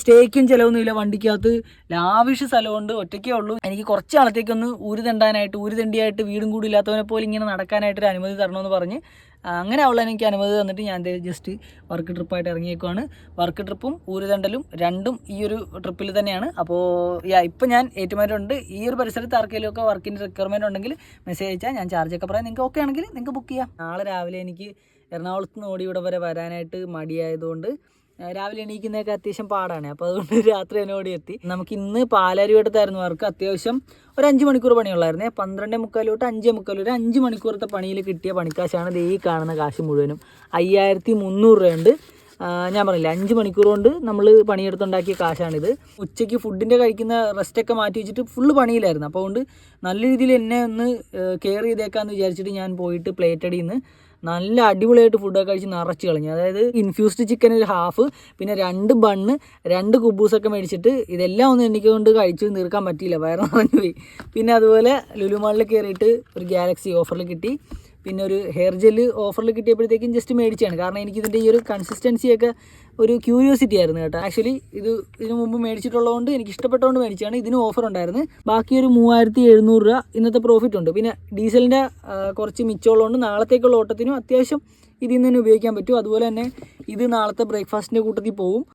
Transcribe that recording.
സ്റ്റേക്കും ചിലവൊന്നുമില്ല വണ്ടിക്കകത്ത് ലാവിഷ് സ്ഥലമുണ്ട്. ഒറ്റയ്ക്കേ ഉള്ളൂ. എനിക്ക് കുറച്ച് നാളത്തേക്കൊന്ന് ഊര് ഉരുതണ്ടിയായിട്ട് വീടും കൂടി ഇല്ലാത്തവനെ പോലെ ഇങ്ങനെ നടക്കാനായിട്ടൊരു അനുമതി തരണമെന്ന് പറഞ്ഞ് അങ്ങനെ അവളെ എനിക്ക് അനുമതി തന്നിട്ട് ഞാൻ ജസ്റ്റ് വർക്ക് ട്രിപ്പായിട്ട് ഇറങ്ങിയേക്കുവാണ്. വർക്ക് ട്രിപ്പും ഊരുതണ്ടലും രണ്ടും ഈ ഒരു ട്രിപ്പിൽ തന്നെയാണ്. അപ്പോൾ യാ ഇപ്പം ഞാൻ ഏറ്റുമാരുണ്ട് ഈ ഒരു പരിസരത്ത് ആർക്കെങ്കിലും ഒക്കെ വർക്കിന്റെ റിക്വയർമെന്റ് ഉണ്ടെങ്കിൽ മെസ്സേജ് അയച്ചാൽ ഞാൻ ചാർജ് ഒക്കെ പറയാം. നിങ്ങൾക്ക് ഓക്കെ ആണെങ്കിൽ നിങ്ങൾക്ക് ബുക്ക് ചെയ്യാം. നാളെ രാവിലെ എനിക്ക് എറണാകുളത്ത് നിന്ന് ഓടി ഇവിടെ വരെ വരാനായിട്ട് മടിയായതുകൊണ്ട് രാവിലെ എണീക്കുന്നതൊക്കെ അത്യാവശ്യം പാടാണ്. അപ്പോൾ അതുകൊണ്ട് രാത്രി എന്നോട് എത്തി. നമുക്ക് ഇന്ന് പാലാരിവട്ടത്തായിരുന്നു വർക്ക്. അത്യാവശ്യം ഒരു അഞ്ച് മണിക്കൂർ പണിയുള്ളായിരുന്നേ. പന്ത്രണ്ട് മുക്കാൽ തൊട്ട് അഞ്ചേ ഒരു അഞ്ച് മണിക്കൂറത്തെ പണിയിൽ കിട്ടിയ പണിക്കാശാണ് ഈ കാണുന്ന കാശ് മുഴുവനും. അയ്യായിരത്തി മുന്നൂറ് രൂപയുണ്ട്. ഞാൻ പറഞ്ഞില്ല അഞ്ച് മണിക്കൂർ കൊണ്ട് നമ്മൾ പണിയെടുത്തുണ്ടാക്കിയ കാശാണിത്. ഉച്ചയ്ക്ക് ഫുഡിന്റെ കഴിക്കുന്ന റെസ്റ്റൊക്കെ മാറ്റി വെച്ചിട്ട് ഫുള്ള് പണിയിലായിരുന്നു. അപ്പോൾ അതുകൊണ്ട് നല്ല രീതിയിൽ എന്നെ ഒന്ന് കെയർ ചെയ്തേക്കാന്ന് വിചാരിച്ചിട്ട് ഞാൻ പോയിട്ട് പ്ലേറ്റ് അടിയിൽ നിന്ന് നല്ല അടിപൊളിയായിട്ട് ഫുഡൊക്കെ കഴിച്ച് നിറച്ച് കളഞ്ഞു. അതായത് ഇൻഫ്യൂസ്ഡ് ചിക്കൻ ഒരു ഹാഫ് പിന്നെ രണ്ട് ബണ്ണ് രണ്ട് കുബൂസൊക്കെ മേടിച്ചിട്ട് ഇതെല്ലാം ഒന്ന് എനിക്ക് കൊണ്ട് കഴിച്ചു തീർക്കാൻ പറ്റിയില്ല. വയറ് നിറഞ്ഞു പോയി. പിന്നെ അതുപോലെ ലുലുമാളിൽ കയറിയിട്ട് ഒരു ഗാലക്സി ഓഫറിൽ കിട്ടി. പിന്നെ ഒരു ഹെയർ ജെല്ല് ഓഫറിൽ കിട്ടിയപ്പോഴത്തേക്കും ജസ്റ്റ് മേടിച്ചാണ് കാരണം എനിക്ക് ഇതിന്റെ ഈ ഒരു കൺസിസ്റ്റൻസിയൊക്കെ ഒരു ക്യൂരിയോസിറ്റി ആയിരുന്നു കേട്ടോ. ആക്ച്വലി ഇത് ഇതിനു മുമ്പ് മേടിച്ചിട്ടുള്ളതുകൊണ്ട് എനിക്ക് ഇഷ്ടപ്പെട്ടതുകൊണ്ട് മേടിച്ചാണ് ഇതിന് ഓഫർ ഉണ്ടായിരുന്നു. ബാക്കി ഒരു മൂവായിരത്തി എഴുന്നൂറ് രൂപ ഇന്നത്തെ പ്രോഫിറ്റ് ഉണ്ട്. പിന്നെ ഡീസലിന്റെ കുറച്ച് മിച്ചമുള്ളതുകൊണ്ട് നാളത്തേക്കുള്ള ഓട്ടത്തിനും അത്യാവശ്യം ഇതിൽ നിന്ന് തന്നെ ഉപയോഗിക്കാൻ പറ്റും. അതുപോലെ തന്നെ ഇത് നാളത്തെ ബ്രേക്ക്ഫാസ്റ്റിന്റെ കൂട്ടത്തിൽ പോവും.